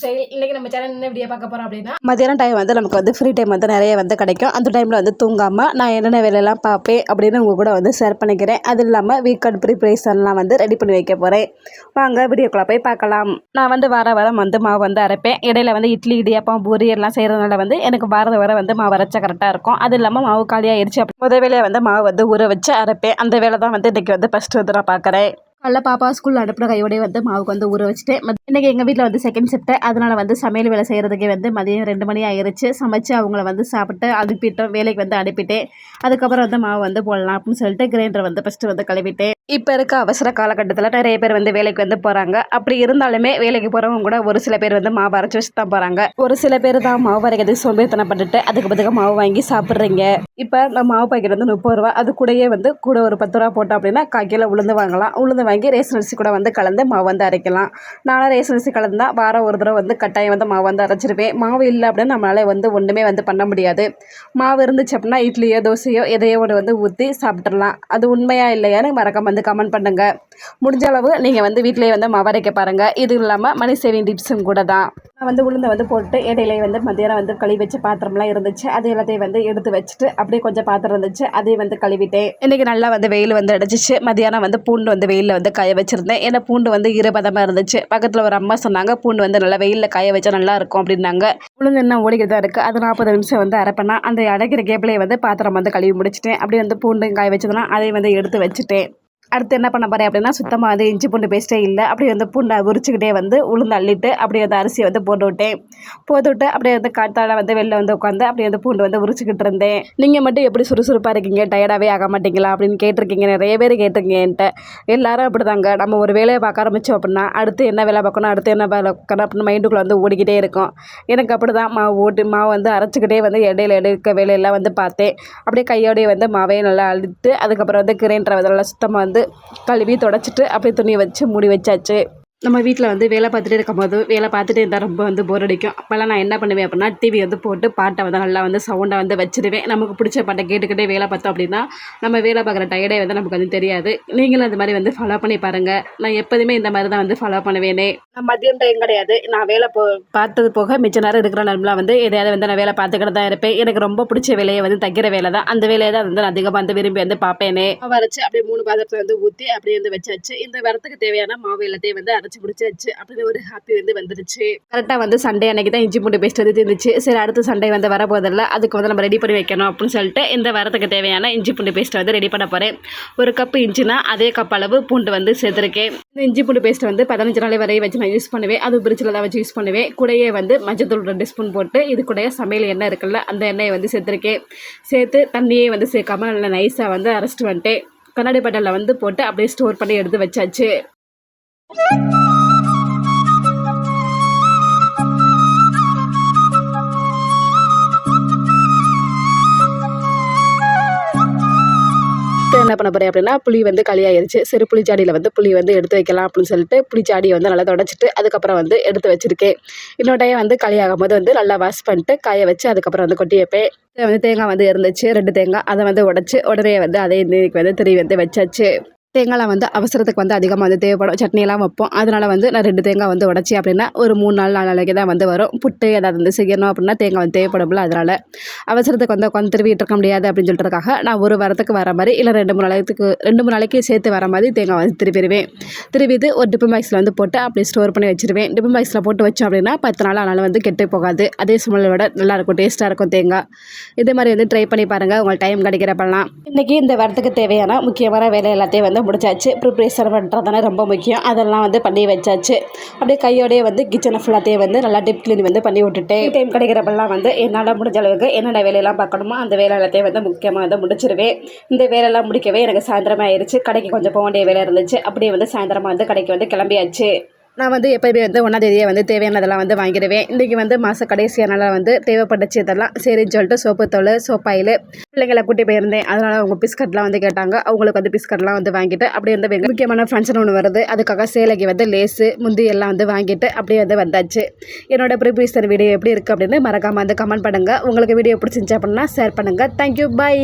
Channel என்ன video பார்க்க போகிறோம் அப்படின்னா மத்தியானம் டைம் வந்து நமக்கு வந்து ஃப்ரீ டைம் வந்து நிறைய வந்து கிடைக்கும். அந்த டைமில் வந்து தூங்காமல் நான் என்னென்ன வேலையெல்லாம் பார்ப்பேன் அப்படின்னு உங்கள் கூட வந்து ஷேர் பண்ணிக்கிறேன். அது இல்லாமல் வீக்கெண்ட் ப்ரிப்ரேஷன்லாம் வந்து ரெடி பண்ணி வைக்க போகிறேன் வாங்க வீடியோக்குள்ளே போய் பார்க்கலாம். நான் வந்து வார வாரம் வந்து மாவு வந்து அரைப்பேன். இடையில வந்து இட்லி இடியாப்பம் பூரி எல்லாம் செய்கிறதுனால வந்து எனக்கு வார வாரம் வந்து மாவு அரைச்சா கரெக்டாக இருக்கும். அது இல்லாமல் மாவு காலியாகிடுச்சு அப்படி முத வேலையை வந்து மாவு வந்து ஊற வச்சு அரைப்பேன். அந்த வேலை தான் வந்து இன்றைக்கி வந்து ஃபஸ்ட்டு வந்து நான் பார்க்குறேன். காலைல பாப்பா ஸ்கூல் அனுப்பின கையோடய வந்து மாவுக்கு வந்து ஊற வச்சுட்டு மத்- எங்கள் வீட்டில் வந்து செகண்ட் ஷிஃப்ட்டு அதனால் வந்து சமையல் வேலை செய்கிறதுக்கே வந்து மதியம் ரெண்டு மணி ஆயிடுச்சு சமைச்சு அவங்கள வந்து சாப்பிட்டு அனுப்பிட்டோம். வேலைக்கு வந்து அனுப்பிட்டேன். அதுக்கப்புறம் வந்து மாவு வந்து போடலாம் அப்படின்னு சொல்லிட்டு கிரைண்டர் வந்து ஃபஸ்ட்டு வந்து கழுவிட்டேன். இப்போ இருக்க அவசர காலகட்டத்தில் நிறைய பேர் வந்து வேலைக்கு வந்து போகிறாங்க அப்படி இருந்தாலுமே வேலைக்கு போகிறவங்க கூட ஒரு சில பேர் வந்து மாவு அரைச்சி வச்சு தான் போகிறாங்க ஒரு சில பேர் தான் மாவு அரைக்கிறதுக்கு சோம்பேறித்தனப்பட்டுட்டு அதுக்கு பதிலாக மாவு வாங்கி சாப்பிட்றீங்க. இப்போ நம்ம மாவு பாக்கெட் வந்து முப்பது ரூபா அது கூடயே வந்து கூட ஒரு பத்து ரூபா போட்டோம் அப்படின்னா கால் உளுந்து வாங்கலாம். உளுந்து வாங்கி ரேஷன் அரிசி கூட வந்து கலந்து மாவு வந்து அரைக்கலாம். நானும் ரேஷன் அரிசி கலந்தா வாரம் ஒரு தடவை வந்து கட்டாயம் வந்து மாவு வந்து அரைச்சிருப்பேன் மாவு இல்லை அப்படின்னா நம்மளால வந்து ஒன்றுமே வந்து பண்ண முடியாது. மாவு இருந்துச்சு அப்படின்னா இட்லியோ தோசையோ எதையோ ஒன்று வந்து ஊற்றி சாப்பிட்றலாம் அது உண்மையாக இல்லையான்னு மறக்காம வந்து கமெண்ட் பண்ணுங்க. முடிஞ்ச அளவு நீங்கள் வந்து வீட்டிலேயே வந்து மவரைக்க பாருங்கள் இது இல்லாமல் மணி சேவிங் டிப்ஸும் கூட தான். நான் வந்து உளுந்தை வந்து போட்டு இடையிலே வந்து மத்தியானம் வந்து கழுவி வச்ச பாத்திரம்லாம் இருந்துச்சு. அது எல்லாத்தையும் வந்து எடுத்து வச்சுட்டு அப்படியே கொஞ்சம் பாத்திரம் இருந்துச்சு. அதையும் வந்து கழுவிட்டேன். இன்றைக்கி நல்லா வந்து வெயில் வந்து அடிச்சிச்சு மத்தியானம் வந்து பூண்டு வந்து வெயிலில் வந்து காய வச்சுருந்தேன். ஏன்னா பூண்டு வந்து ஈரப்பதமாக இருந்துச்சு. பக்கத்தில் ஒரு அம்மா சொன்னாங்க பூண்டு வந்து நல்லா வெயிலில் காய வச்சா நல்லா இருக்கும் அப்படின்னாங்க. உளுந்து என்ன ஓடிக்கிட்டு தான் இருக்குது அது நாற்பது நிமிஷம் வந்து அரைப்பேனா அந்த அடைக்கிற கேப்பிலே வந்து பாத்திரம் வந்து கழுவி முடிச்சிட்டேன். அப்படியே வந்து பூண்டு காய வச்சதுன்னா அதையும் வந்து எடுத்து வச்சுட்டேன். அடுத்து என்ன பண்ண போகிறேன் அப்படின்னா சுத்தமாக வந்து இஞ்சி பூண்டு பேஸ்ட்டே இல்லை. அப்படியே வந்து பூண்டை உரிச்சுக்கிட்டே வந்து உளுந்து அள்ளிட்டு அப்படியே வந்து அரிசியை வந்து போட்டு விட்டேன். போட்டு விட்டு அப்படியே வந்து காத்தால வந்து வெளில வந்து உட்காந்து அப்படியே வந்து பூண்டு வந்து உரிச்சுக்கிட்டு இருந்தேன். நீங்கள் மட்டும் எப்படி சுறுசுறுப்பாக இருக்கீங்க? டயர்டாகவே ஆக மாட்டீங்களா? அப்படின்னு கேட்டிருக்கீங்க. நிறைய பேர் கேட்டிருக்கீங்க என்கிட்ட. எல்லாரும் அப்படிதாங்க. நம்ம ஒரு வேலையை பார்க்க ஆரம்பித்தோம் அப்படின்னா அடுத்து என்ன வேலை பார்க்கணும்? அடுத்து என்ன வேலை பார்க்கணும்? அப்படின்னு மைண்டுக்குள்ளே வந்து ஓடிக்கிட்டே இருக்கும். எனக்கு அப்படி தான் மாவு ஓட்டு மாவு வந்து அரைச்சிக்கிட்டே வந்து இடையில எடுக்க வேலையெல்லாம் வந்து பார்த்தேன். அப்படியே கையோடய வந்து மாவையை நல்லா அழுத்து அதுக்கப்புறம் வந்து கிரைண்டரை வந்து நல்லா சுத்தமாக வந்து கழுவி தொடச்சிட்டு அப்படியே துணியை வச்சு மூடி வச்சாச்சு. நம்ம வீட்டில் வந்து வேலை பார்த்துட்டே இருக்கும்போது வேலை பார்த்துட்டே இருந்தால் ரொம்ப வந்து போர் அடிக்கும். அப்போல்லாம் நான் என்ன பண்ணுவேன் அப்படின்னா டிவி வந்து போட்டு பாட்டை வந்து நல்லா வந்து சவுண்டை வந்து வச்சிருவேன். நமக்கு பிடிச்ச பாட்டை கேட்டுக்கிட்டே வேலை பார்த்தோம் அப்படின்னா நம்ம வேலை பார்க்குற டயர்டே வந்து நமக்கு வந்து தெரியாது. நீங்களும் அந்த மாதிரி வந்து ஃபாலோ பண்ணி பாருங்கள் நான் எப்போதுமே இந்த மாதிரி தான் வந்து ஃபாலோ பண்ணுவேனே. நான் மதியம் டைம் கிடையாது. நான் வேலை போ பார்த்தது போக மிச்ச நேரம் இருக்கிற நேரம்லாம் வந்து எதையாவது வந்து நான் வேலை பார்த்துக்கிட்டு தான் இருப்பேன். எனக்கு ரொம்ப பிடிச்ச வேலையை வந்து தைக்கிற வேலை தான். அந்த வேலையை தான் வந்து நான் அதிகமாக வந்து விரும்பி வந்து பார்ப்பேனே. வரைச்சு அப்படியே மூணு பாத்திரத்தை வந்து ஊற்றி அப்படியே வந்து வச்சாச்சு இந்த வரத்துக்கு தேவையான மாவு எல்லாத்தையும் வந்து அரைச்சி பிடிச்சாச்சு அப்படின்னு ஒரு ஹாப்பி வந்து வந்துருச்சு. கரெக்டாக வந்து சண்டே அன்னைக்கு தான் இஞ்சி பூண்டு பேஸ்ட் வந்து இருந்துச்சு சரி அடுத்த சண்டே வந்து வரப்போதில்ல அதுக்கு வந்து நம்ம ரெடி பண்ணி வைக்கணும் அப்படின்னு சொல்லிட்டு இந்த வரத்துக்கு தேவையான இஞ்சி பூண்டு பேஸ்ட்டை வந்து ரெடி பண்ண போகிறேன் ஒரு கப்பு இஞ்சினா அதே கப் அளவு பூண்டு வந்து சேர்த்துருக்கேன். இந்த இஞ்சி பூண்டு பேஸ்ட் வந்து பதினஞ்சு நாள் வரையும் வச்சு நான் யூஸ் பண்ணுவேன். அது பிரிட்ஜில் தான் வச்சு யூஸ் பண்ணுவேன். கூடயே வந்து மஞ்சத்தூள் ரெண்டு ஸ்பூன் போட்டு இது கூடயே சமையல் எண்ணெய் இருக்குல்ல அந்த எண்ணெயை வந்து சேர்த்துருக்கேன். சேர்த்து தண்ணியே வந்து சேர்க்காம நல்லா நைஸாக வந்து அரைச்சிட்டு வந்துட்டேன். கண்ணாடி பட்டலில் வந்து போட்டு அப்படியே ஸ்டோர் பண்ணி எடுத்து வச்சாச்சு. என்ன பண்ண போறேன் அப்படின்னா புளி வந்து களியாயிருச்சு. சரி புளிச்சாடியில் வந்து புளி வந்து எடுத்து வைக்கலாம் அப்படின்னு சொல்லிட்டு புளிச்சாடியை வந்து நல்லா தொடச்சிட்டு அதுக்கப்புறம் வந்து எடுத்து வச்சிருக்கேன். இன்னொரு டைம் வந்து களியாகும் போது வந்து நல்லா வாஷ் பண்ணிட்டு காய வச்சு அதுக்கப்புறம் வந்து கொட்டி வைப்பேன். வந்து தேங்காய் வந்து இருந்துச்சு ரெண்டு தேங்காய். அதை வந்து உடச்சி உடனே வந்து அதே இன்னைக்கு வந்து திருவி வந்து வச்சாச்சு. தேங்காய்லாம் வந்து அவசரத்துக்கு வந்து அதிகமாக வந்து தேவைப்படும். சட்னியெல்லாம் வைப்போம். அதனால் வந்து நான் ரெண்டு தேங்காய் வந்து உடச்சி அப்படின்னா ஒரு மூணு நாள் நாலு நாளைக்கு தான் வந்து வரும். புட்டு ஏதாவது வந்து செய்யணும் அப்படின்னா தேங்காய் வந்து தேவைப்படும்ல அதனால். அவசரத்துக்கு வந்து உட்காந்து திருவிட்டு இருக்க முடியாது அப்படின்னு சொல்கிறதுக்காக நான் ஒரு வாரத்துக்கு வர மாதிரி இல்லை ரெண்டு மூணு நாளைக்கு ரெண்டு மூணு நாளைக்கு சேர்த்து வர மாதிரி தேங்காய் வந்து திருப்பிடுவேன். திருவிது ஒரு டிப்பு பாக்ஸில் வந்து போட்டு அப்படியே ஸ்டோர் பண்ணி வச்சிருவேன். டிப்பு பாக்ஸில் போட்டு வச்சோம் அப்படின்னா பத்து நாள் ஆனாலும் வந்து கெட்டு போகாது. அதே சூழ்நிலையோட நல்லாயிருக்கும் டேஸ்ட்டாக இருக்கும் தேங்காய். இதே மாதிரி வந்து ட்ரை பண்ணி பாருங்கள் உங்களுக்கு டைம் கிடைக்கிறப்பெல்லாம். இன்றைக்கி இந்த வாரத்துக்கு தேவையான முக்கியமான வேலை எல்லாத்தையும் வந்து முடிச்சாச்சு. ப்ரிப்ரேஷன் பண்ணுறதானே ரொம்ப முக்கியம். அதெல்லாம் வந்து பண்ணி வச்சாச்சு. அப்படியே கையோடயே வந்து கிச்சனை ஃபுல்லாத்தையும் வந்து நல்லா டிப் க்ளீன் வந்து பண்ணி விட்டுட்டேன். டைம் கிடைக்கிறப்பெல்லாம் வந்து என்னால் முடிஞ்ச அளவுக்கு என்னென்ன வேலையெல்லாம் பார்க்கணுமோ அந்த வேலை எல்லாத்தையும் வந்து முக்கியமாக வந்து முடிச்சிருவேன். இந்த வேலையெல்லாம் முடிக்கவே எனக்கு சாயந்தரமாக ஆயிடுச்சு கடைக்கு கொஞ்சம் போக வேண்டிய வேலை இருந்துச்சு. அப்படியே வந்து சாயந்தரமாக வந்து கடைக்கு வந்து கிளம்பியாச்சு. நான் வந்து எப்போயுமே வந்து ஒன்றாந்தேதியே வந்து தேவையானதெல்லாம் வந்து வாங்கிடுவேன். இன்றைக்கி வந்து மாத கடைசியானால வந்து தேவைப்பட்டுச்சு இதெல்லாம். சரின்னு சொல்லிட்டு சோப்பு தோல் சோப்பாயில் பிள்ளைங்களை கூட்டி போயிருந்தேன். அதனால் அவங்க பிஸ்கட்லாம் வந்து கேட்டாங்க. அவங்களுக்கு வந்து பிஸ்கட்லாம் வந்து வாங்கிட்டு அப்படியே வந்து முக்கியமான ஃபங்க்ஷன் ஒன்று வருது. அதுக்காக சேலைக்கு வந்து லேஸு முந்தி எல்லாம் வந்து வாங்கிட்டு அப்படியே வந்து வந்தாச்சு. என்னோடய ப்ரிப்ரேஷன் வீடியோ எப்படி இருக்குது அப்படின்னு மறக்காமல் வந்து கமெண்ட் பண்ணுங்கள் உங்களுக்கு வீடியோ பிடிச்சிருந்துச்சு அப்படின்னா ஷேர் பண்ணுங்கள் தேங்க்யூ பை